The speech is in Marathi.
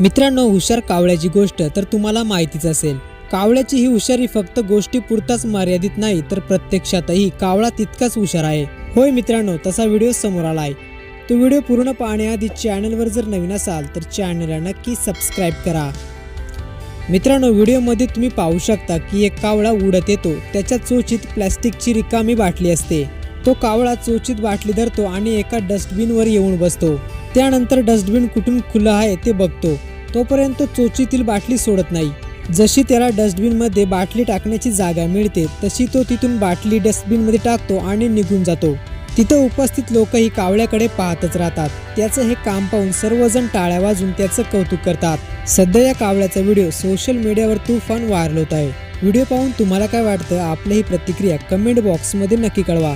मित्रांनो हुशार कावळ्याची गोष्ट तर तुम्हाला माहितीच असेल. कावळ्याची ही हुशारी फक्त गोष्टी पुरताच मर्यादित नाही तर प्रत्यक्षातही कावळा तितकाच हुशार आहे. होय मित्रांनो तसा व्हिडिओ समोर आला आहे तो व्हिडिओ पूर्ण पाहण्याआधी चॅनलवर जर नवीन असाल तर चॅनलला नक्की सबस्क्राईब करा. मित्रांनो व्हिडिओमध्ये तुम्ही पाहू शकता की एक कावळा उडत येतो त्याच्या चोचीत प्लॅस्टिकची रिकामी बाटली असते. तो कावळा चोचीत बाटली धरतो आणि एका डस्टबिनवर येऊन बसतो. त्यानंतर डस्टबिन कुठून खुलं आहे ते बघतो. तोपर्यंत तो चोचीतील बाटली सोडत नाही. जशी त्याला डस्टबिनमध्ये बाटली टाकण्याची जागा मिळते तशी तो तिथून बाटली डस्टबिनमध्ये टाकतो आणि निघून जातो. तिथं उपस्थित लोकही कावळ्याकडे पाहतच राहतात. त्याचं हे काम पाहून सर्वजण टाळ्या वाजून त्याचं कौतुक करतात. सध्या या कावळ्याचा व्हिडिओ सोशल मीडियावर तुफान व्हायरल होत आहे. व्हिडिओ पाहून तुम्हाला काय वाटतं? आपली ही प्रतिक्रिया कमेंट बॉक्समध्ये नक्की कळवा.